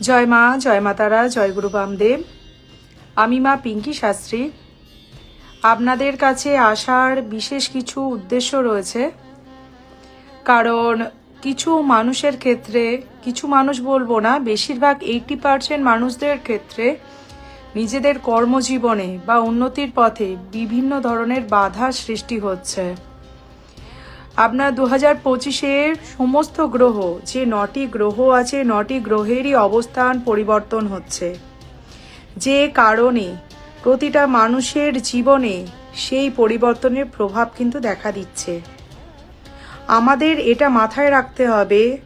জয় মা, জয় মাতারা, জয় গুরু বামদেব। আমি মা পিঙ্কি শাস্ত্রী। আপনাদের কাছে আসার বিশেষ কিছু উদ্দেশ্য রয়েছে। কারণ কিছু মানুষের ক্ষেত্রে, কিছু মানুষ বলব না, বেশিরভাগ এইটি পার্সেন্ট মানুষদের ক্ষেত্রে নিজেদের কর্মজীবনে বা উন্নতির পথে বিভিন্ন ধরনের বাধা সৃষ্টি হচ্ছে। আপনার দু হাজার পঁচিশের সমস্ত গ্রহ, যে নটি গ্রহ আছে, নটি গ্রহেরই অবস্থান পরিবর্তন হচ্ছে। যে কারণে প্রতিটা মানুষের জীবনে সেই পরিবর্তনের প্রভাব কিন্তু দেখা দিচ্ছে। আমাদের এটা মাথায় রাখতে হবে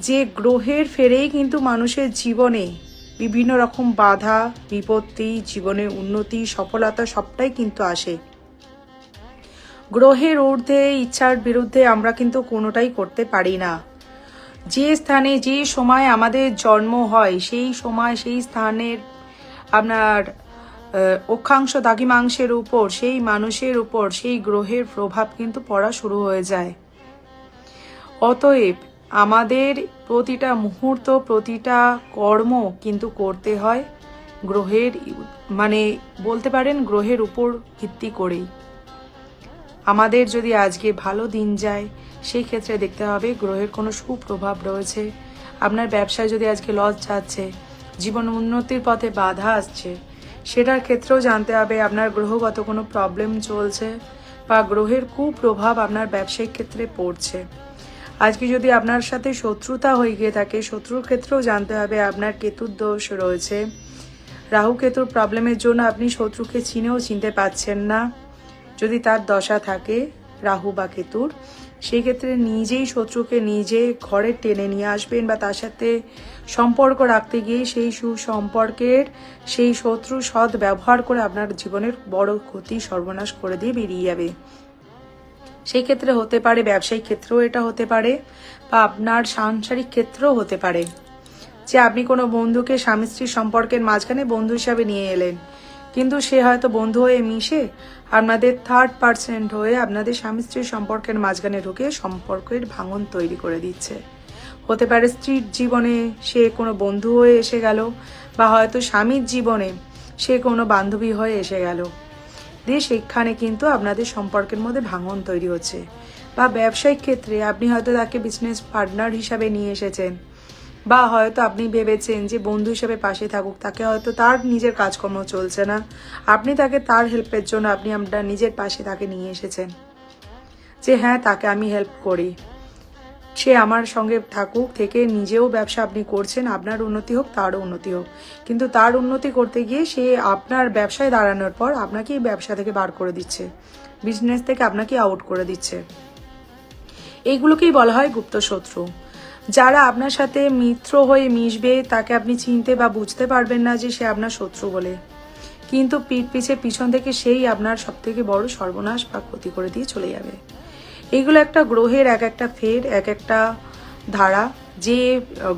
যে গ্রহের ফেরেই কিন্তু মানুষের জীবনে বিভিন্ন রকম বাধা, বিপত্তি, জীবনের উন্নতি, সফলতা সবটাই কিন্তু আসে। গ্রহের ঊর্ধ্বে, ইচ্ছার বিরুদ্ধে আমরা কিন্তু কোনোটাই করতে পারি না। যে স্থানে, যে সময় আমাদের জন্ম হয়, সেই সময়, সেই স্থানের আপনার অক্ষাংশ দাগিমাংসের উপর, সেই মানুষের উপর, সেই গ্রহের প্রভাব কিন্তু পড়া শুরু হয়ে যায়। অতএব আমাদের প্রতিটা মুহূর্ত, প্রতিটা কর্ম কিন্তু করতে হয় গ্রহের মানে বলতে পারেন গ্রহের উপর ভিত্তি করেই। আমাদের যদি আজকে ভালো দিন যায়, সেই ক্ষেত্রে দেখতে হবে গ্রহের কোনো সুপ্রভাব রয়েছে। আপনার ব্যবসায় যদি আজকে লস যাচ্ছে, জীবন উন্নতির পথে বাধা আসছে, সেটার ক্ষেত্রেও জানতে হবে আপনার গ্রহগত কোনো প্রবলেম চলছে বা গ্রহের কুপ্রভাব আপনার ব্যবসায়িক ক্ষেত্রে পড়ছে। আজকে যদি আপনার সাথে শত্রুতা হয়ে গিয়ে থাকে, শত্রুর ক্ষেত্রেও জানতে হবে আপনার কেতুর দোষ রয়েছে। রাহু কেতুর প্রবলেমের জন্য আপনি শত্রুকে চিনেও চিনতে পাচ্ছেন না। যদি তার দশা থাকে, রাহু বা কেতুর সেই ক্ষেত্রে নিজেই শত্রুকে নিজে ঘরে টেনে নিয়ে আসবেন বা তার সাথে সম্পর্ক রাখতে গিয়ে সেই সুসম্পর্কের, সেই শত্রু সৎ ব্যবহার করে আপনার জীবনের বড় ক্ষতি সর্বনাশ করে দিয়ে বেরিয়ে যাবে। সেই ক্ষেত্রে হতে পারে, ব্যবসায়িক ক্ষেত্রেও এটা হতে পারে বা আপনার সাংসারিক ক্ষেত্রেও হতে পারে। যে আপনি কোনো বন্ধুকে স্বামী স্ত্রীর সম্পর্কের মাঝখানে বন্ধু হিসাবে নিয়ে এলেন কিন্তু সে হয়তো বন্ধু হয়ে মিশে আপনাদের থার্ড পার্সেন্ট হয়ে আপনাদের স্বামী স্ত্রীর সম্পর্কের মাঝখানে ঢুকে সম্পর্কের ভাঙন তৈরি করে দিচ্ছে। হতে পারে স্ত্রীর জীবনে সে কোনো বন্ধু হয়ে এসে গেল বা হয়তো স্বামীর জীবনে সে কোনো বান্ধবী হয়ে এসে গেল। দিয়ে সেখানে কিন্তু আপনাদের সম্পর্কের মধ্যে ভাঙন তৈরি হচ্ছে। বা ব্যবসায়িক ক্ষেত্রে আপনি হয়তো তাকে বিজনেস পার্টনার হিসাবে নিয়ে এসেছেন। বা হয়তো আপনি ভেবেছেন যে বন্ধু হিসেবে পাশে থাকুক, তাকে হয়তো তার নিজের কাজকর্ম চলছে না। আপনি তাকে তার হেল্পের জন্য আপনি আপনার নিজের পাশে তাকে নিয়ে এসেছেন। যে হ্যাঁ তাকে আমি হেল্প করি। সে আমার সঙ্গে থাকুক, থেকে নিজেও ব্যবসা আপনি করছেন, আপনার উন্নতি হোক, তারও উন্নতি হোক। কিন্তু তার উন্নতি করতে গিয়ে সে আপনার ব্যবসায় দাঁড়ানোর পর আপনাকেই ব্যবসা থেকে বার করে দিচ্ছে। বিজনেস থেকে আপনাকে আউট করে দিচ্ছে। এইগুলোকেই বলা হয় গুপ্ত শত্রু যারা আপনার সাথে মিত্র হয়ে মিশবে, তাকে আপনি চিনতে বা বুঝতে পারবেন না যে সে আপনার শত্রু বলে। কিন্তু পিঠ পিছে পিছন থেকে সেই আপনার সব থেকে বড় সর্বনাশ বা ক্ষতি করে দিয়ে চলে যাবে। এইগুলো একটা গ্রহের এক একটা ফের, এক একটা ধারা। যে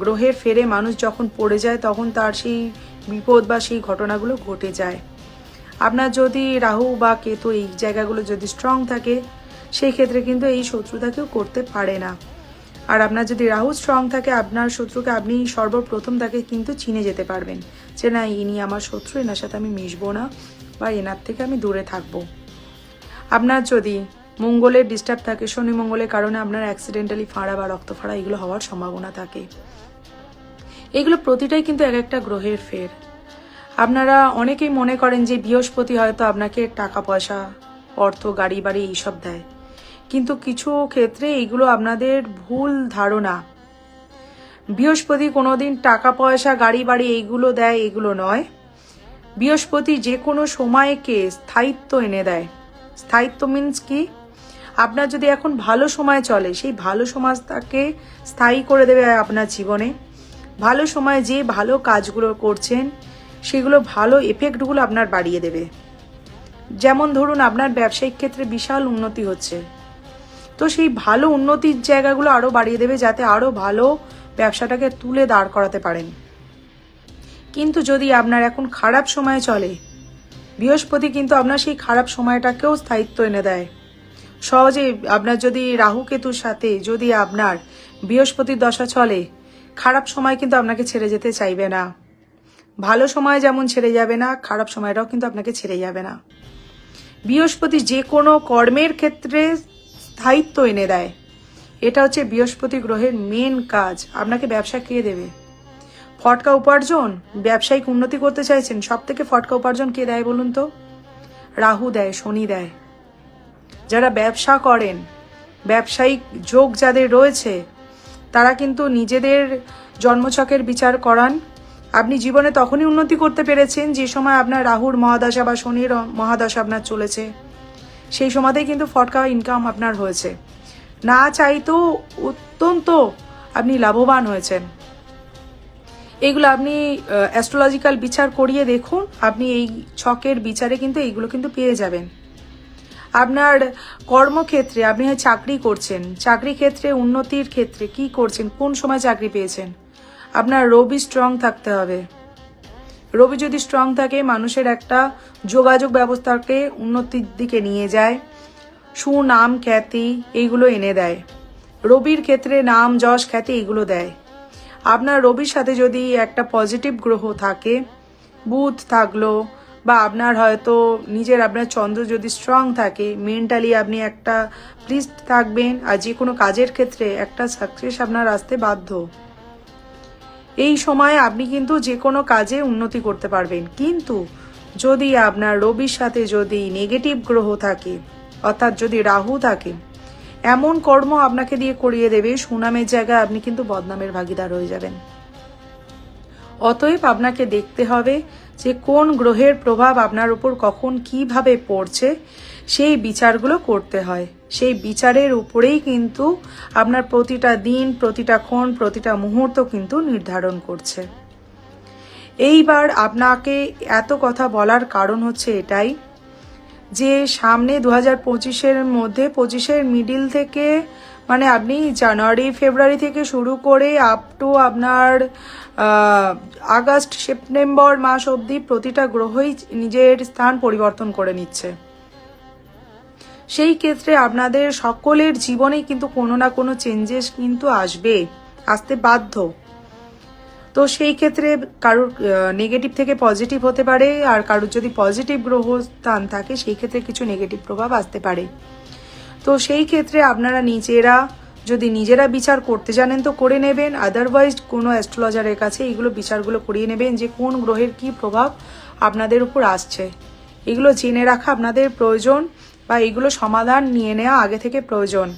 গ্রহের ফেরে মানুষ যখন পড়ে যায়, তখন তার সেই বিপদ বা সেই ঘটনাগুলো ঘটে যায়। আপনার যদি রাহু বা কেতু এই জায়গাগুলো যদি স্ট্রং থাকে, সেই ক্ষেত্রে কিন্তু এই শত্রুতা কেউ করতে পারে না। আর আপনার যদি রাহু স্ট্রং থাকে, আপনার শত্রুকে আপনি সর্বপ্রথম তাকে কিন্তু চিনে যেতে পারবেন যে, না, ইনি আমার শত্রু, এনার সাথে আমি মিশবো না বা এনার থেকে আমি দূরে থাকব। আপনার যদি মঙ্গলের ডিস্টার্ব থাকে, শনি মঙ্গলের কারণে আপনার অ্যাক্সিডেন্টালি ফাঁড়া বা রক্ত ফাঁড়া এগুলো হওয়ার সম্ভাবনা থাকে। এগুলো প্রতিটাই কিন্তু এক একটা গ্রহের ফের। আপনারা অনেকেই মনে করেন যে, বৃহস্পতি হয়তো আপনাকে টাকা পয়সা অর্থ গাড়ি বাড়ি এইসব দেয়। কিন্তু কিছু ক্ষেত্রে এগুলো আপনাদের ভুল ধারণা। বৃহস্পতি কোনোদিন টাকা পয়সা গাড়ি বাড়ি এইগুলো দেয়, এগুলো নয়। বৃহস্পতি যে কোনো সময়কে স্থায়িত্ব এনে দেয়। স্থায়িত্ব মিন্স কি? আপনার যদি এখন ভালো সময় চলে, সেই ভালো সমাজটাকে স্থায়ী করে দেবে আপনার জীবনে। ভালো সময় যে ভালো কাজগুলো করছেন, সেগুলো ভালো এফেক্টগুলো আপনার বাড়িয়ে দেবে। যেমন ধরুন, আপনার ব্যবসায়িক ক্ষেত্রে বিশাল উন্নতি হচ্ছে। তো সেই ভালো উন্নতির জায়গাগুলো আরও বাড়িয়ে দেবে যাতে আরও ভালো ব্যবসাটাকে তুলে দাঁড় করাতে পারেন। কিন্তু যদি আপনার এখন খারাপ সময় চলে, বৃহস্পতি কিন্তু আপনার সেই খারাপ সময়টাকেও স্থায়িত্ব এনে দেয়। সহজে আপনার যদি রাহু কেতুর সাথে যদি আপনার বৃহস্পতির দশা চলে, খারাপ সময় কিন্তু আপনাকে ছেড়ে যেতে চাইবে না। ভালো সময় যেমন ছেড়ে যাবে না, খারাপ সময়টাও কিন্তু আপনাকে ছেড়ে যাবে না। বৃহস্পতি যে কোনো কর্মের ক্ষেত্রে স্থায়িত্ব এনে দেয়। এটা হচ্ছে বৃহস্পতি গ্রহের মেন কাজ। আপনাকে ব্যবসা কে দেবে? ফটকা উপার্জন? ব্যবসায়িক উন্নতি করতে চাইছেন? সব থেকে ফটকা উপার্জন কে দেয় বলুন তো? রাহু দেয়, শনি দেয়। যারা ব্যবসা করেন, ব্যবসায়িক যোগ যাদের রয়েছে, তারা কিন্তু নিজেদের জন্মছকের বিচার করান। আপনি জীবনে তখনই উন্নতি করতে পেরেছেন যে সময় আপনার রাহুর মহাদশা বা শনির মহাদশা আপনার চলেছে। সেই সময়তেই কিন্তু ফটকা ইনকাম আপনার হয়েছে। না চাইতেও অত্যন্ত আপনি লাভবান হয়েছেন। এইগুলো আপনি অ্যাস্ট্রোলজিক্যাল বিচার করিয়ে দেখুন, আপনি এই ছকের বিচারে কিন্তু এইগুলো কিন্তু পেয়ে যাবেন। আপনার কর্মক্ষেত্রে আপনি চাকরি করছেন, চাকরি ক্ষেত্রে, উন্নতির ক্ষেত্রে কি করছেন, কোন সময় চাকরি পেয়েছেন? আপনার রবি স্ট্রং থাকতে হবে। রবি যদি স্ট্রং থাকে, মানুষের একটা যোগাযোগ ব্যবস্থাকে উন্নতির দিকে নিয়ে যায়, সুনাম, খ্যাতি এইগুলো এনে দেয়। রবির ক্ষেত্রে নাম, যশ, খ্যাতি এইগুলো দেয়। আপনার রবির সাথে যদি একটা পজিটিভ গ্রহ থাকে, বুধ থাকল বা আপনার হয়তো নিজের, আপনার চন্দ্র যদি স্ট্রং থাকে মেন্টালি আপনি একটা প্লিজড থাকবেন আর যে কোনো কাজের ক্ষেত্রে একটা সাকসেস আপনার আসতে বাধ্য। এই সময়ে আপনি কিন্তু যে কোনো কাজে উন্নতি করতে পারবেন। কিন্তু যদি আপনার রবির সাথে যদি নেগেটিভ গ্রহ থাকে, অর্থাৎ যদি রাহু থাকে, এমন কর্ম আপনাকে দিয়ে করিয়ে দেবে, সুনামের জায়গায় আপনি কিন্তু বদনামের ভাগিদার হয়ে যাবেন। অতএব আপনাকে দেখতে হবে যে কোন গ্রহের প্রভাব আপনার উপর কখন কীভাবে পড়ছে, সেই বিচারগুলো করতে হয়। সেই বিচারের উপরেই কিন্তু আপনার প্রতিটা দিন, প্রতিটা ক্ষণ, প্রতিটা মুহূর্ত কিন্তু নির্ধারণ করছে। এইবার আপনাকে এত কথা বলার কারণ হচ্ছে এটাই যে সামনে দু হাজার পঁচিশের মধ্যে, পঁচিশের মিডিল থেকে মানে আপনি জানুয়ারি, ফেব্রুয়ারি থেকে শুরু করে আপ টু আপনার আগস্ট, সেপ্টেম্বর মাস অবধি প্রতিটা গ্রহই নিজের স্থান পরিবর্তন করে নিচ্ছে। সেই ক্ষেত্রে আপনাদের সকলের জীবনেই কিন্তু কোনো না কোনো চেঞ্জেস কিন্তু আসবে, আসতে বাধ্য। তো সেই ক্ষেত্রে কারোর নেগেটিভ থেকে পজিটিভ হতে পারে, আর কারোর যদি পজিটিভ গ্রহ স্থান থাকে, সেই ক্ষেত্রে কিছু নেগেটিভ প্রভাব আসতে পারে। তো সেই ক্ষেত্রে আপনারা নিজেরা, যদি নিজেরা বিচার করতে জানেন তো করে নেবেন আদারওয়াইজ কোনো অ্যাস্ট্রোলজারের কাছে এগুলো বিচারগুলো করিয়ে নেবেন যে কোন গ্রহের কি প্রভাব আপনাদের উপর আসছে। এগুলো জেনে রাখা আপনাদের প্রয়োজন। বা এগুলো সমাধান নিয়ে নেওয়া আগে থেকে প্রয়োজন।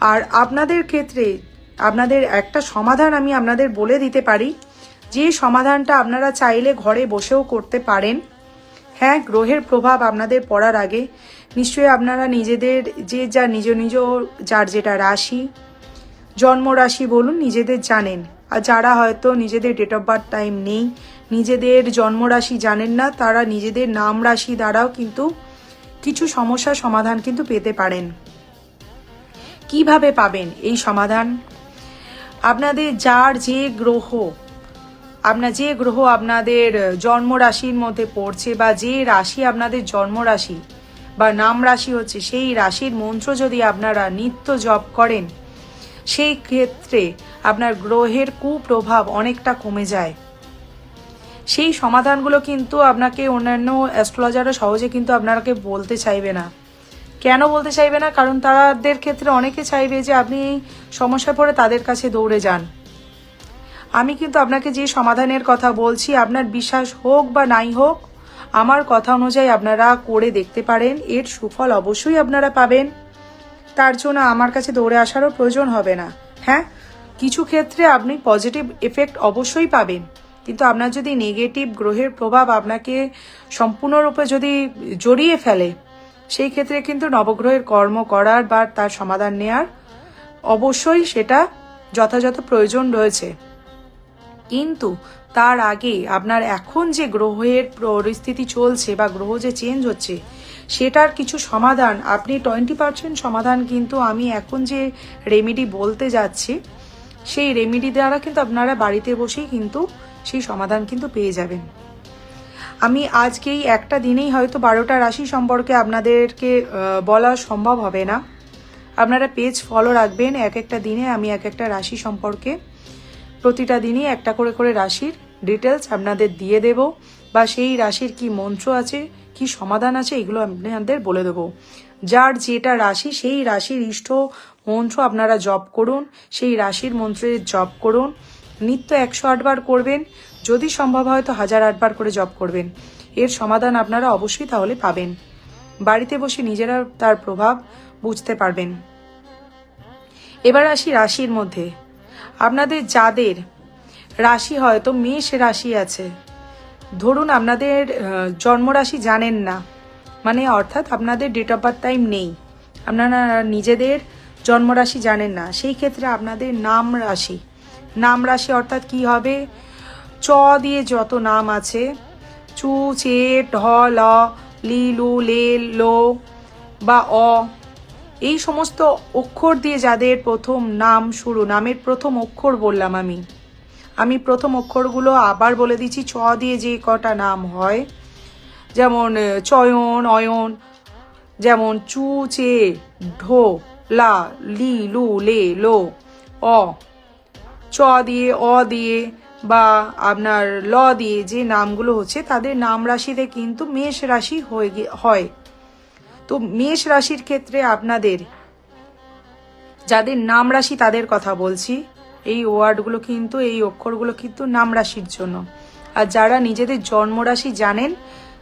আর আপনাদের ক্ষেত্রে, আপনাদের একটা সমাধান আমি আপনাদের বলে দিতে পারি। যে সমাধানটা আপনারা চাইলে ঘরে বসেও করতে পারেন। হ্যাঁ গ্রহের প্রভাব আপনাদের পড়ার আগে। নিশ্চয়ই আপনারা নিজেদের যে যা নিজ নিজ যার যেটা রাশি, জন্ম রাশি বলুন, নিজেদের জানেন। আর যারা হয়তো নিজেদের ডেট অফ বার্থ টাইম নেই, নিজেদের জন্ম রাশি জানেন না, তারা নিজেদের নাম রাশি দ্বারাও কিন্তু কিছু সমস্যার সমাধান কিন্তু পেতে পারেন। কীভাবে পাবেন এই সমাধান? আপনাদের যার যে গ্রহ, আপনার যে গ্রহ আপনাদের জন্ম রাশির মধ্যে পড়ছে বা যে রাশি আপনাদের জন্ম রাশি বা নাম রাশি হচ্ছে, সেই রাশির মন্ত্র যদি আপনারা নিত্য জপ করেন, সেই ক্ষেত্রে আপনার গ্রহের কুপ্রভাব অনেকটা কমে যায়। সেই সমাধানগুলো কিন্তু আপনাকে অন্যান্য অ্যাস্ট্রোলজাররা সহজে কিন্তু আপনাকে বলতে চাইবে না। কেন বলতে চাইবে না? কারণ তাদের ক্ষেত্রে অনেকে চাইবে যে আপনি সমস্যা পড়ে তাদের কাছে দৌড়ে যান। আমি কিন্তু আপনাকে যে সমাধানের কথা বলছি, আপনার বিশ্বাস হোক বা নাই হোক, আমার কথা অনুযায়ী আপনারা করে দেখতে পারেন। এর সুফল অবশ্যই আপনারা পাবেন। তার জন্য আমার কাছে দৌড়ে আসারও প্রয়োজন হবে না। হ্যাঁ? কিছু ক্ষেত্রে আপনি পজিটিভ এফেক্ট অবশ্যই পাবেন। কিন্তু আপনার যদি নেগেটিভ গ্রহের প্রভাব আপনাকে সম্পূর্ণরূপে যদি জড়িয়ে ফেলে, সেই ক্ষেত্রে কিন্তু নবগ্রহের কর্ম করার বা তার সমাধান নেয়ার অবশ্যই সেটা যথাযথ প্রয়োজন রয়েছে। কিন্তু তার আগে আপনার এখন যে গ্রহের পরিস্থিতি চলছে বা গ্রহ যে চেঞ্জ হচ্ছে, সেটার কিছু সমাধান, আপনি টোয়েন্টি পার্সেন্ট সমাধান কিন্তু আমি এখন যে রেমেডি বলতে যাচ্ছি, সেই রেমেডি দ্বারা কিন্তু আপনারা বাড়িতে বসেই কিন্তু সেই সমাধান কিন্তু পেয়ে যাবেন। আমি আজকেই একটা দিনেই হয়তো বারোটা রাশি সম্পর্কে আপনাদেরকে বলা সম্ভব হবে না। আপনারা পেজ ফলো রাখবেন, এক একটা দিনে আমি এক একটা রাশি সম্পর্কে। প্রতিটা দিনই একটা করে করে রাশির ডিটেলস আপনাদের দিয়ে দেব, বা সেই রাশির কি মন্ত্র আছে, কি সমাধান আছে, এগুলো আপনাদের বলে দেবো। যার যেটা রাশি, সেই রাশির ইষ্ট মন্ত্র আপনারা জপ করুন, সেই রাশির মন্ত্রের জপ করুন। নিত্য একশো আটবার করবেন। যদি সম্ভব হয় তো হাজার আটবার করে জপ করবেন। এর সমাধান আপনারা অবশ্যই তাহলে পাবেন। বাড়িতে বসে নিজেরা তার প্রভাব বুঝতে পারবেন। এবার আসি রাশির মধ্যে। আপনাদের যাদের রাশি হয়তো মেষ রাশি আছে, ধরুন আপনাদের জন্মরাশি জানেন না মানে অর্থাৎ আপনাদের ডেট অফ বার্থ টাইম নেই। আপনারা নিজেদের জন্মরাশি জানেন না, সেই ক্ষেত্রে আপনাদের নাম রাশি। নাম রাশি অর্থাৎ কি হবে? চ দিয়ে যত নাম আছে, চু, চে, ঢ, ল, লি, লু, লে, লো বা অ, এই সমস্ত অক্ষর দিয়ে যাদের প্রথম নাম শুরু, নামের প্রথম অক্ষর বললাম আমি আমি প্রথম অক্ষরগুলো আবার বলে দিচ্ছি, চ দিয়ে যে কটা নাম হয়, যেমন চয়ন, অয়ন, যেমন, চু, চে, ঢো, লা, লি, লু, লে, লো, অ চ দিয়ে, অ দিয়ে বা আপনার ল দিয়ে যে নামগুলো হচ্ছে তাদের নাম রাশিতে কিন্তু মেষ রাশি হয়ে হয়। তো মেষ রাশির ক্ষেত্রে আপনাদের যাদের নাম রাশি তাদের কথা বলছি। এই ওয়ার্ডগুলো কিন্তু, এই অক্ষরগুলো কিন্তু নাম রাশির জন্য। আর যারা নিজেদের জন্মরাশি জানেন,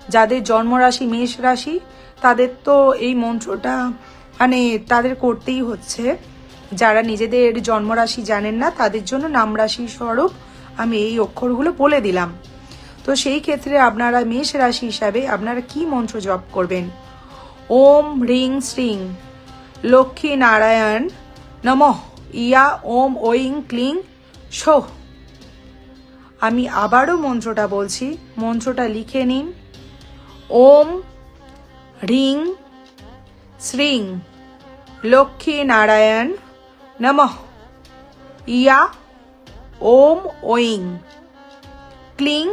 যাদের জন্মরাশি মেষ রাশি, তাদের তো এই মন্ত্রটা মানে তাদের করতেই হচ্ছে। যারা নিজেদের জন্মরাশি জানেন না, তাদের জন্য নাম রাশি স্বরূপ আমি এই অক্ষরগুলো বলে দিলাম। তো সেই ক্ষেত্রে আপনারা মেষ রাশি হিসাবে আপনারা কি মন্ত্র জপ করবেন? ওম হ্রিং শ্রিং, লক্ষ্মী নারায়ণ নমঃ, ইয়া ওম ওইং ক্লিং শোহ। আমি আবারও মন্ত্রটা বলছি, মন্ত্রটা লিখে নিন। ওম হ্রিং শ্রিং, লক্ষ্মী নারায়ণ নমঃ ইয়া ওম ওইং ক্লিং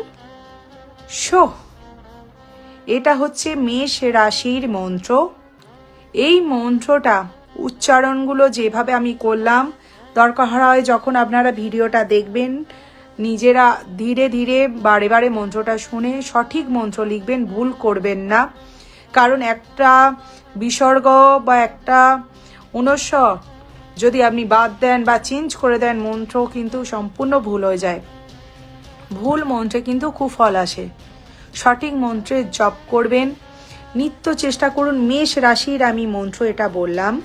শোহ এটা হচ্ছে মেষ রাশির মন্ত্র। এই মন্ত্রটা উচ্চারণগুলো যেভাবে আমি করলাম, দরকার হয় যখন আপনারা ভিডিওটা দেখবেন, নিজেরা ধীরে ধীরে বারে বারে মন্ত্রটা শুনে সঠিক মন্ত্র লিখবেন, ভুল করবেন না। কারণ একটা বিসর্গ বা একটা অনুস্বর যদি আপনি বাদ দেন বা চেঞ্জ করে দেন মন্ত্র কিন্তু সম্পূর্ণ ভুল হয়ে যায়। ভুল মন্ত্রে কিন্তু কুফল আসে। সঠিক মন্ত্রের জপ করবেন, নিত্য চেষ্টা করুন, মেষ রাশির আমি মন্ত্র এটা বললাম।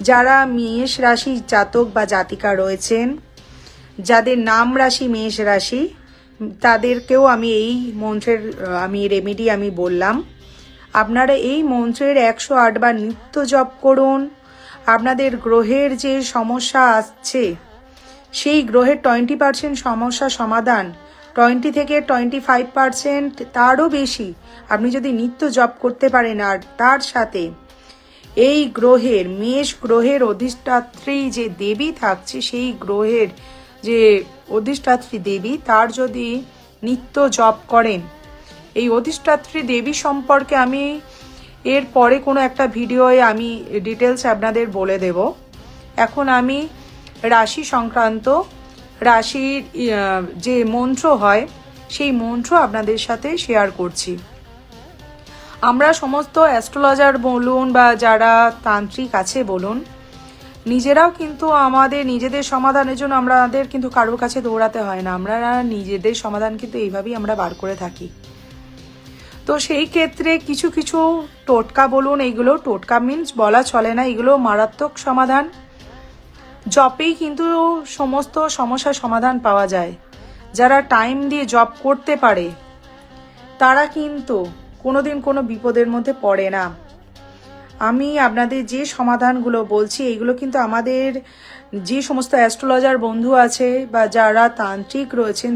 যারা মেষ রাশি জাতক বা জাতিকা রয়েছেন, যাদের নাম রাশি মেষ রাশি, তাদেরকেও আমি এই মন্ত্রের, আমি রেমেডি আমি বললাম। আপনারা এই মন্ত্রের একশো আটবার নিত্য জপ করুন আপনাদের গ্রহের যে সমস্যা আসছে, সেই গ্রহের টোয়েন্টি পার্সেন্ট সমস্যা সমাধান টোয়েন্টি থেকে টোয়েন্টি ফাইভ পার্সেন্ট তারও বেশি আপনি যদি নিত্য জব করতে পারেন আর তার সাথে এই গ্রহের, মেষ গ্রহের অধিষ্ঠাত্রী যে দেবী থাকছে, সেই গ্রহের যে অধিষ্ঠাত্রী দেবী, তার যদি নিত্য জপ করেন, এই অধিষ্ঠাত্রী দেবী সম্পর্কে আমি এর পরে কোনো একটা ভিডিওয়ে আমি ডিটেলস আপনাদের বলে দেব। এখন আমি রাশি সংক্রান্ত, রাশির যে মন্ত্র হয়, সেই মন্ত্র আপনাদের সাথে শেয়ার করছি। আমরা সমস্ত অ্যাস্ট্রোলজার বলুন বা যারা তান্ত্রিক আছে বলুন, নিজেরাও কিন্তু আমাদের নিজেদের সমাধানের জন্য আমাদের কিন্তু কারোর কাছে দৌড়াতে হয় না। আমরা নিজেদের সমাধান কিন্তু এইভাবেই আমরা বার করে থাকি। তো সেই ক্ষেত্রে কিছু কিছু টোটকা বলুন, এইগুলো টোটকা মিন্স বলা চলে না এগুলো মারাত্মক সমাধান। জপেই কিন্তু সমস্ত সমস্যার সমাধান পাওয়া যায়। যারা টাইম দিয়ে জব করতে পারে, তারা কিন্তু কোনোদিন কোনো বিপদের মধ্যে পড়ে না। আমি আপনাদের যে সমাধানগুলো বলছি, এইগুলো কিন্তু আমাদের যে সমস্ত অ্যাস্ট্রোলজার বন্ধু আছে বা যারা তান্ত্রিক রয়েছেন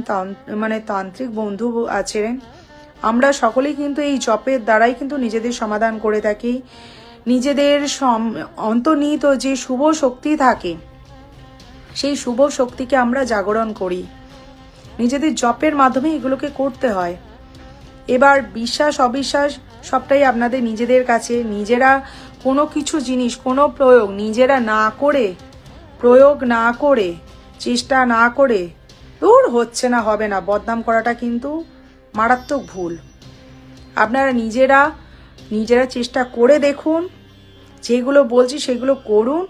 মানে তান্ত্রিক বন্ধু আছেন আমরা সকলেই কিন্তু এই জপের দ্বারাই কিন্তু নিজেদের সমাধান করে থাকি। নিজেদের অন্তর্নিহিত যে শুভ শক্তি থাকে, সেই শুভ শক্তিকে আমরা জাগরণ করি। নিজেদের জপের মাধ্যমে এগুলোকে করতে হয়। এবার বিশ্বাস, অবিশ্বাস সবটাই আপনাদের নিজেদের কাছে। নিজেরা কোনো কিছু জিনিস, কোনো প্রয়োগ নিজেরা না করে, প্রয়োগ না করে, চেষ্টা না করে, দূর হচ্ছে না, হবে না। বদনাম করাটা কিন্তু মারাত্মক ভুল। আপনারা নিজেরা নিজেরা চেষ্টা করে দেখুন, যেগুলো বলছি সেগুলো করুন,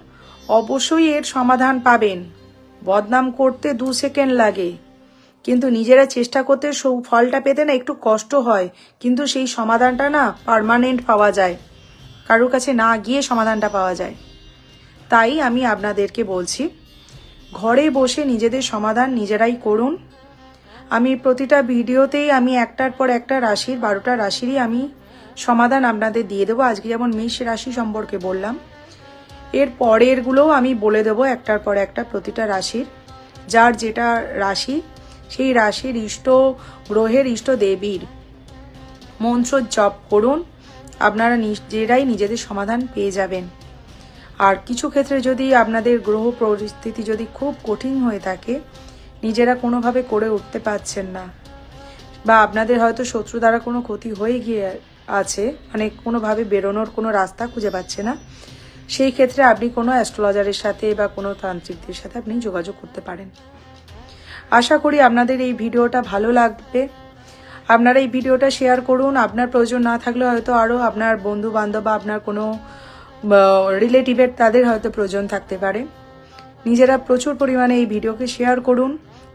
অবশ্যই এর সমাধান পাবেন। বদনাম করতে দু সেকেন্ড লাগে। কিন্তু নিজেরা চেষ্টা করতে সৌ- ফলটা পেতে না একটু কষ্ট হয়। কিন্তু সেই সমাধানটা না পার্মানেন্ট পাওয়া যায়। কারোর কাছে না গিয়ে সমাধানটা পাওয়া যায়। তাই আমি আপনাদেরকে বলছি, ঘরে বসে নিজেদের সমাধান নিজেরাই করুন। আমি প্রতিটা ভিডিওতেই আমি একটার পর একটা রাশির, বারোটা রাশিরই আমি সমাধান আপনাদের দিয়ে দেবো। আজকে যেমন মেষ রাশি সম্পর্কে বললাম, এর পরেরগুলোও আমি বলে দেবো একটার পর একটা প্রতিটা রাশির। যার যেটা রাশি, সেই রাশির ইষ্ট গ্রহের, ইষ্ট দেবীর মন্ত্র জপ করুন। আপনারা নিজেরাই নিজেদের সমাধান পেয়ে যাবেন। আর কিছু ক্ষেত্রে যদি আপনাদের গ্রহ পরিস্থিতি যদি খুব কঠিন হয়ে থাকে নিজেরা কোনোভাবে করে উঠতে পারছেন না। বা আপনাদের হয়তো শত্রু দ্বারা কোনো ক্ষতি হয়ে গিয়ে আছে মানে কোনোভাবে বেরোনোর কোনো রাস্তা খুঁজে পাচ্ছে না। সেই ক্ষেত্রে আপনি কোনো অ্যাস্ট্রোলজারের সাথে বা কোনো তান্ত্রিকদের সাথে আপনি যোগাযোগ করতে পারেন। আশা করি আপনাদের এই ভিডিওটা ভালো লাগবে। আপনারা এই ভিডিওটা শেয়ার করুন। আপনার প্রয়োজন না থাকলে হয়তো আরও আপনার বন্ধু বান্ধব বা আপনার কোনো রিলেটিভের তাদের হয়তো প্রয়োজন থাকতে পারে। নিজেরা প্রচুর পরিমাণে এই ভিডিওকে শেয়ার করুন।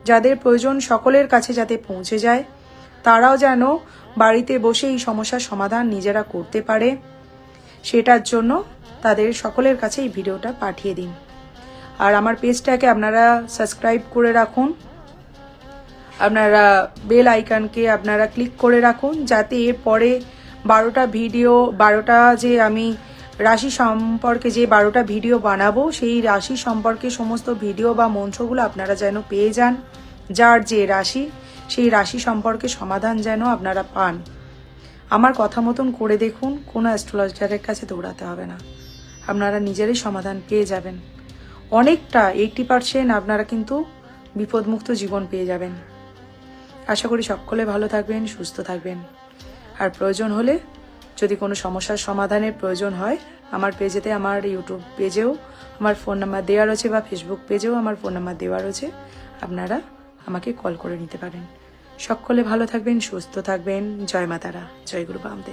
যাদের প্রয়োজন সকলের কাছে যাতে পৌঁছে যায়, তারাও যেন বাড়িতে বসে এই সমস্যার সমাধান নিজেরা করতে পারে। সেটার জন্য তাদের সকলের কাছে এই ভিডিওটা পাঠিয়ে দিন। আর আমার পেজটাকে আপনারা সাবস্ক্রাইব করে রাখুন। আপনারা বেল আইকনকে আপনারা ক্লিক করে রাখুন, যাতে এর পরে বারোটা ভিডিও, বারোটা যে আমি রাশি সম্পর্কে যে বারোটা ভিডিও বানাবো, সেই রাশি সম্পর্কে সমস্ত ভিডিও বা মন্ত্রগুলো আপনারা যেন পেয়ে যান। যার যে রাশি, সেই রাশি সম্পর্কে সমাধান যেন আপনারা পান। আমার কথা মতন করে দেখুন, কোনো অ্যাস্ট্রোলজারের কাছে দৌড়াতে হবে না। আপনারা নিজেরই সমাধান পেয়ে যাবেন। অনেকটা এইটটি পারসেন্ট আপনারা কিন্তু বিপদমুক্ত জীবন পেয়ে যাবেন। আশা করি সকলে ভালো থাকবেন, সুস্থ থাকবেন। আর প্রয়োজন হলে যদি কোনো সমস্যার সমাধানের প্রয়োজন হয়, আমার পেজেতে আমার ইউটিউব পেজেও আমার ফোন নাম্বার দেওয়া রয়েছে বা ফেসবুক পেজেও আমার ফোন নাম্বার দেওয়া রয়েছে, আপনারা আমাকে কল করে নিতে পারেন। সকলে ভালো থাকবেন, সুস্থ থাকবেন। জয় মাতারা জয় গুরু বামদেব।